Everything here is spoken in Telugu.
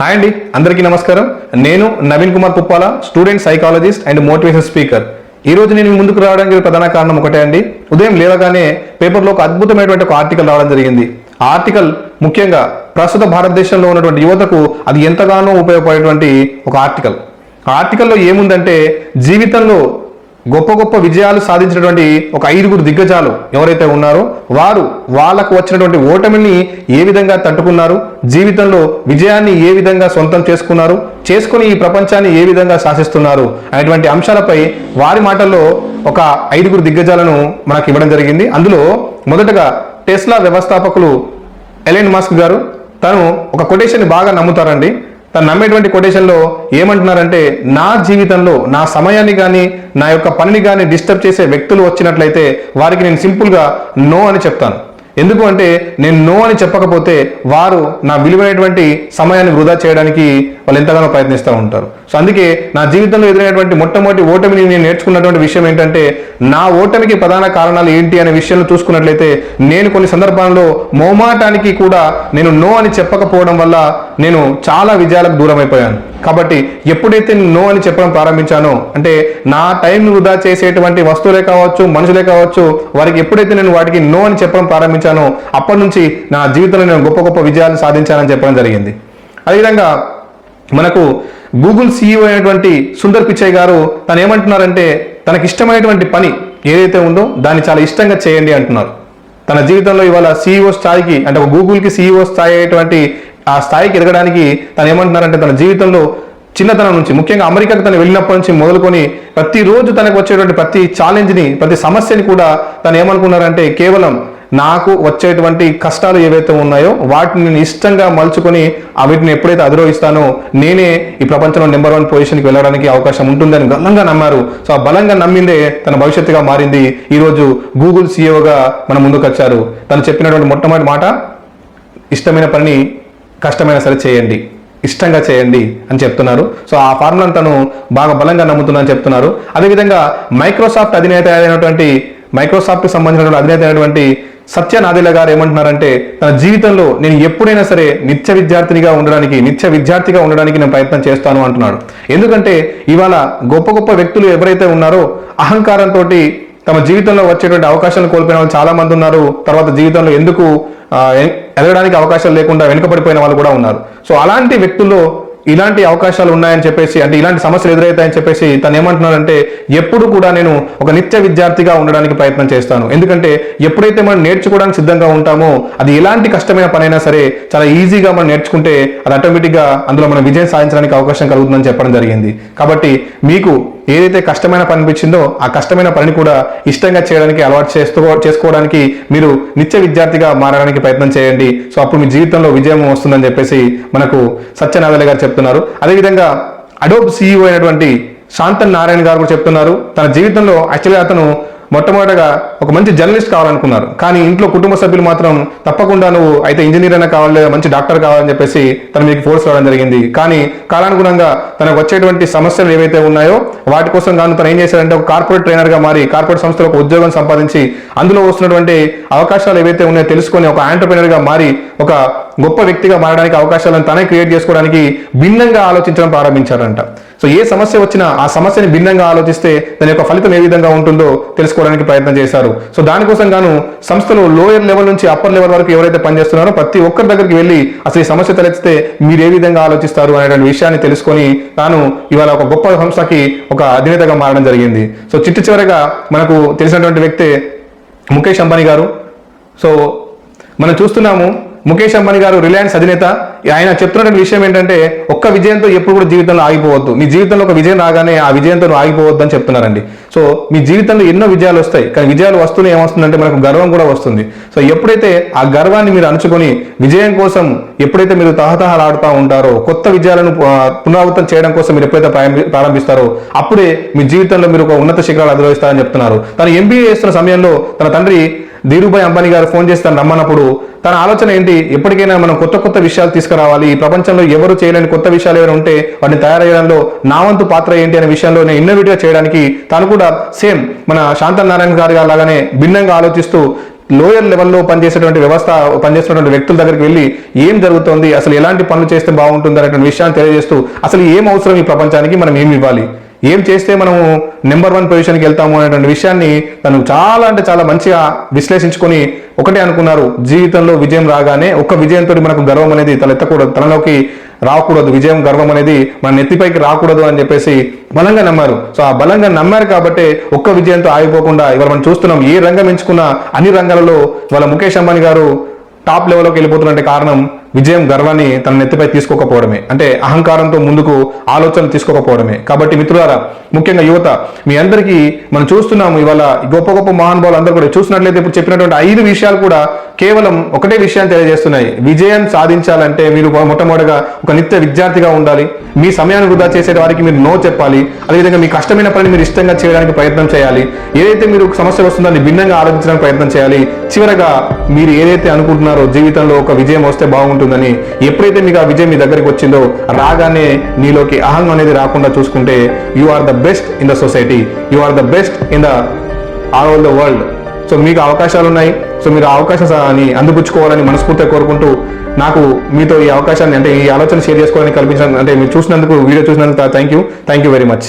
హాయ్ అండి అందరికీ నమస్కారం. నేను Naveen Kumar Puppala student psychologist and motivation speaker. ఈ రోజు నేను ముందుకు రావడానికి ప్రధాన కారణం ఒకటే అండి. ఉదయం లేవగానే పేపర్లో ఒక అద్భుతమైనటువంటి ఒక ఆర్టికల్ రావడం జరిగింది. ఆ ఆర్టికల్ ముఖ్యంగా ప్రస్తుత భారతదేశంలో ఉన్నటువంటి యువతకు అది ఎంతగానో ఉపయోగపడేటువంటి ఒక ఆర్టికల్. ఆ ఆర్టికల్లో ఏముందంటే జీవితంలో గొప్ప గొప్ప విజయాలు సాధించినటువంటి ఒక ఐదుగురు దిగ్గజాలు ఎవరైతే ఉన్నారో వారు వాళ్ళకు వచ్చినటువంటి ఓటమిని ఏ విధంగా తట్టుకున్నారు జీవితంలో విజయాన్ని ఏ విధంగా సొంతం చేసుకున్నారు చేసుకుని ఈ ప్రపంచాన్ని ఏ విధంగా శాసిస్తున్నారు అనేటువంటి అంశాలపై వారి మాటల్లో ఒక ఐదుగురు దిగ్గజాలను మనకు ఇవ్వడం జరిగింది. అందులో మొదటగా టెస్లా వ్యవస్థాపకులు ఎలెన్ మాస్క్ గారు తను ఒక కొటేషన్ బాగా నమ్ముతారండి. తను నమ్మేటువంటి కొటేషన్లో ఏమంటున్నారంటే నా జీవితంలో నా సమయాన్ని కానీ నా యొక్క పనిని కానీ డిస్టర్బ్ చేసే వ్యక్తులు వచ్చినట్లయితే వారికి నేను సింపుల్గా నో అని చెప్తాను. ఎందుకు అంటే నేను నో అని చెప్పకపోతే వారు నా విలువైనటువంటి సమయాన్ని వృధా చేయడానికి వాళ్ళు ఎంతగానో ప్రయత్నిస్తూ ఉంటారు. సో అందుకే నా జీవితంలో ఎదురైనటువంటి మొట్టమొదటి ఓటమిని నేను నేర్చుకున్నటువంటి విషయం ఏంటంటే నా ఓటమికి ప్రధాన కారణాలు ఏంటి అనే విషయంలో చూసుకున్నట్లయితే నేను కొన్ని సందర్భాల్లో మోమాటానికి కూడా నేను నో అని చెప్పకపోవడం వల్ల నేను చాలా విజయాలకు దూరం అయిపోయాను కాబట్టి ఎప్పుడైతే నేను నో అని చెప్పడం ప్రారంభించానో అంటే నా టైం వృధా చేసేటువంటి వస్తువులే కావచ్చు మనుషులే కావచ్చు వారికి ఎప్పుడైతే నేను వాటికి నో అని చెప్పడం ప్రారంభించాను అప్పటి నుంచి నా జీవితంలో నేను గొప్ప గొప్ప విజయాలు సాధించానని చెప్పడం జరిగింది. అదేవిధంగా మనకు గూగుల్ సీఈఓ అయినటువంటి సుందర్ పిచ్చయ్య గారు తను ఏమంటున్నారంటే తనకి ఇష్టమైనటువంటి పని ఏదైతే ఉందో దాన్ని చాలా ఇష్టంగా చేయండి అంటున్నారు. తన జీవితంలో ఇవాళ సీఈఓ స్థాయికి అంటే ఒక గూగుల్కి సీఈఓ స్థాయి అయ్యేటువంటి ఆ స్థాయికి ఎదగడానికి తను ఏమంటున్నారంటే తన జీవితంలో చిన్నతనం నుంచి ముఖ్యంగా అమెరికాకు తను వెళ్ళినప్పటి నుంచి మొదలుకొని ప్రతిరోజు తనకు వచ్చేటువంటి ప్రతి ఛాలెంజ్ని ప్రతి సమస్యని కూడా తను ఏమనుకున్నారంటే కేవలం నాకు వచ్చేటువంటి కష్టాలు ఏవైతే ఉన్నాయో వాటిని నేను ఇష్టంగా మలుచుకొని ఆ వీటిని ఎప్పుడైతే అధిరోహిస్తానో నేనే ఈ ప్రపంచంలో నెంబర్ వన్ పొజిషన్కి వెళ్ళడానికి అవకాశం ఉంటుందని బలంగా నమ్మారు. సో ఆ బలంగా నమ్మిందే తన భవిష్యత్తుగా మారింది. ఈరోజు గూగుల్ సీఈఓగా మన ముందుకొచ్చారు తను చెప్పినటువంటి మొట్టమొదటి మాట ఇష్టమైన పని కష్టమైనా సరే చేయండి. ఇష్టంగా చేయండి అని చెప్తున్నారు. సో ఆ ఫార్ములాను తను బాగా బలంగా నమ్ముతున్నానని చెప్తున్నారు. అదేవిధంగా మైక్రోసాఫ్ట్ అధినేత అయినటువంటి మైక్రోసాఫ్ట్కి సంబంధించినటువంటి అధినేత అయినటువంటి సత్య నాదెల్ల గారు ఏమంటున్నారంటే తన జీవితంలో నేను ఎప్పుడైనా సరే నిత్య విద్యార్థినిగా ఉండడానికి నిత్య విద్యార్థిగా ఉండడానికి నేను ప్రయత్నం చేస్తాను అంటున్నాడు. ఎందుకంటే ఇవాళ గొప్ప గొప్ప వ్యక్తులు ఎవరైతే ఉన్నారో అహంకారంతో తమ జీవితంలో వచ్చేటువంటి అవకాశాలను కోల్పోయిన వాళ్ళు చాలా మంది ఉన్నారు. తర్వాత జీవితంలో ఎందుకు ఎదగడానికి అవకాశాలు లేకుండా వెనుకబడిపోయిన వాళ్ళు కూడా ఉన్నారు. సో అలాంటి వ్యక్తుల్లో ఇలాంటి అవకాశాలు ఉన్నాయని చెప్పేసి అంటే ఇలాంటి సమస్యలు ఎదురవుతాయని చెప్పేసి తను ఏమంటున్నాడంటే ఎప్పుడు కూడా నేను ఒక నిత్య విద్యార్థిగా ఉండడానికి ప్రయత్నం చేస్తాను. ఎందుకంటే ఎప్పుడైతే మనం నేర్చుకోవడానికి సిద్ధంగా ఉంటామో అది ఎలాంటి కష్టమైన పనైనా సరే చాలా ఈజీగా మనం నేర్చుకుంటే అది ఆటోమేటిక్గా అందులో మనం విజయం సాధించడానికి అవకాశం కలుగుతుందని చెప్పడం జరిగింది. కాబట్టి మీకు ఏదైతే కష్టమైన పని అనిపించిందో ఆ కష్టమైన పనిని కూడా ఇష్టంగా చేయడానికి అలవాటు చేస్తూ చేసుకోవడానికి మీరు నిత్య విద్యార్థిగా మారడానికి ప్రయత్నం చేయండి. సో అప్పుడు మీ జీవితంలో విజయం వస్తుందని చెప్పేసి మనకు సత్యనారాయణ గారు చెప్తున్నారు. అదేవిధంగా అడోబ్ సీఈఓ అయినటువంటి శాంతన్ నారాయణ గారు కూడా చెప్తున్నారు. తన జీవితంలో యాక్చువల్గా అతను మొట్టమొదటగా ఒక మంచి జర్నలిస్ట్ కావాలనుకున్నారు. కానీ ఇంట్లో కుటుంబ సభ్యులు మాత్రం తప్పకుండా నువ్వు అయితే ఇంజనీర్ అయినా కావాలి లేదా మంచి డాక్టర్ కావాలని చెప్పేసి తన మీకు ఫోర్స్ రావడం జరిగింది. కానీ కాలానుగుణంగా తనకు వచ్చేటువంటి సమస్యలు ఏవైతే ఉన్నాయో వాటి కోసం గాను తను ఏం చేశాడంటే ఒక కార్పొరేట్ ట్రైనర్గా మారి కార్పొరేట్ సంస్థలో ఒక ఉద్యోగం సంపాదించి అందులో వస్తున్నటువంటి అవకాశాలు ఏవైతే ఉన్నాయో తెలుసుకొని ఒక ఆంటర్ప్రినర్గా మారి ఒక గొప్ప వ్యక్తిగా మారడానికి అవకాశాలను తనే క్రియేట్ చేసుకోవడానికి భిన్నంగా ఆలోచించడం ప్రారంభించారంట. సో ఏ సమస్య వచ్చినా ఆ సమస్యని భిన్నంగా ఆలోచిస్తే దాని యొక్క ఫలితం ఏ విధంగా ఉంటుందో తెలుసుకోవడానికి ప్రయత్నం చేశారు. సో దానికోసం గాను సంస్థలో లోయర్ లెవెల్ నుంచి అప్పర్ లెవెల్ వరకు ఎవరైతే పనిచేస్తున్నారో ప్రతి ఒక్కరి దగ్గరికి వెళ్ళి అసలు ఈ సమస్య తలెత్తితే మీరు ఏ విధంగా ఆలోచిస్తారు అనేటువంటి విషయాన్ని తెలుసుకొని తాను ఇవాళ ఒక గొప్ప సంస్థకి ఒక అధినేతగా మారడం జరిగింది. సో చిట్టు చివరిగా మనకు తెలిసినటువంటి వ్యక్తే ముఖేష్ అంబానీ గారు. సో మనం చూస్తున్నాము ముఖేష్ అంబానీ గారు రిలయన్స్ అధినేత. ఆయన చెప్తున్నటువంటి విషయం ఏంటంటే ఒక్క విజయంతో ఎప్పుడు కూడా జీవితంలో ఆగిపోవద్దు. మీ జీవితంలో ఒక విజయం రాగానే ఆ విజయంతో ఆగిపోవద్దు అని చెప్తున్నారండి. సో మీ జీవితంలో ఎన్నో విజయాలు వస్తాయి. కానీ విజయాలు వస్తూనే ఏమొస్తుందంటే మనకు గర్వం కూడా వస్తుంది. సో ఎప్పుడైతే ఆ గర్వాన్ని మీరు అణుచుకొని విజయం కోసం ఎప్పుడైతే మీరు తహతహలాడుతూ ఉంటారో కొత్త విజయాలను పునరావృతం చేయడం కోసం మీరు ఎప్పుడైతే ప్రారంభి- ప్రారంభిస్తారో అప్పుడే మీ జీవితంలో మీరు ఒక ఉన్నత శిఖరాలు అధిరోహిస్తారని చెప్తున్నారు. తను ఎంబీఏ చేస్తున్న సమయంలో తన తండ్రి ధీరుభాయ్ అంబానీ గారు ఫోన్ చేసి తను రమ్మన్నప్పుడు తన ఆలోచన ఏంటి? ఎప్పటికైనా మనం కొత్త కొత్త విషయాలు తీసుకురావాలి. ఈ ప్రపంచంలో ఎవరు చేయలేని కొత్త విషయాలు ఏమైనా ఉంటే వాటిని తయారయ్యడంలో నా వంతు పాత్ర ఏంటి అనే విషయంలో నేను ఇన్నోవేటివ్గా చేయడానికి తాను కూడా సేమ్ మన శాంతనారాయణ గారి లాగానే భిన్నంగా ఆలోచిస్తూ లోయర్ లెవెల్లో పనిచేసేటువంటి వ్యవస్థ పనిచేస్తున్నటువంటి వ్యక్తుల దగ్గరికి వెళ్ళి ఏం జరుగుతోంది? అసలు ఎలాంటి పనులు చేస్తే బాగుంటుంది? అనేటువంటి విషయాన్ని తెలియజేస్తూ అసలు ఏం అవసరం ఈ ప్రపంచానికి? మనం ఏమి ఇవ్వాలి? ఏం చేస్తే మనము నెంబర్ వన్ పొజిషన్కి వెళ్తాము అనేటువంటి విషయాన్ని తను చాలా అంటే చాలా మంచిగా విశ్లేషించుకొని ఒకటే అనుకున్నారు. జీవితంలో విజయం రాగానే ఒక్క విజయంతో మనకు గర్వం అనేది తలెత్తకూడదు. తనలోకి రాకూడదు. విజయం గర్వం అనేది మన నెత్తిపైకి రాకూడదు అని చెప్పేసి బలంగా నమ్మారు. సో ఆ బలంగా నమ్మారు కాబట్టి ఒక్క విజయంతో ఆగిపోకుండా ఇవాళ మనం చూస్తున్నాం. ఏ రంగం ఎంచుకున్నా అన్ని రంగాలలో వాళ్ళ ముఖేష్ అంబానీ గారు టాప్ లెవెల్లోకి వెళ్ళిపోతున్నట్టే కారణం విజయం గర్వాన్ని తన నెత్తిపై తీసుకోకపోవడమే. అంటే అహంకారంతో ముందుకు ఆలోచన తీసుకోకపోవడమే. కాబట్టి మిత్రులారా ముఖ్యంగా యువత మీ అందరికీ మనం చూస్తున్నాము ఇవాళ గొప్ప గొప్ప మహానుభావులు అందరూ కూడా. చూసినట్లయితే ఇప్పుడు చెప్పినటువంటి ఐదు విషయాలు కూడా కేవలం ఒకటే విషయాన్ని తెలియజేస్తున్నాయి. విజయం సాధించాలంటే మీరు మొట్టమొదటిగా ఒక నిత్య విద్యార్థిగా ఉండాలి. మీ సమయాన్ని వృధా చేసే వారికి మీరు నో చెప్పాలి. అదేవిధంగా మీ కష్టమైన పని మీరు ఇష్టంగా చేయడానికి ప్రయత్నం చేయాలి. ఏదైతే మీరు సమస్య వస్తుందో దాన్ని భిన్నంగా ఆలోచించడానికి ప్రయత్నం చేయాలి. చివరగా మీరు ఏదైతే అనుకుంటున్నారో జీవితంలో ఒక విజయం వస్తే బాగుంటుంది. బాగుంటుందని ఎప్పుడైతే మీకు ఆ విజయం మీ దగ్గరికి వచ్చిందో రాగానే నీలోకి అహంగం అనేది రాకుండా చూసుకుంటే you are the best in the society you are the best in the all over the world so మీకు అవకాశాలు ఉన్నాయి. సో మీరు అవకాశాన్ని అందిపుచ్చుకోవాలని మనస్ఫూర్తిగా కోరుకుంటూ నాకు మీతో ఈ అవకాశాన్ని అంటే ఈ ఆలోచన షేర్ చేసుకోవాలని కల్పించిన అంటే మీరు చూసినందుకు వీడియో చూసినందుకు thank you thank you very much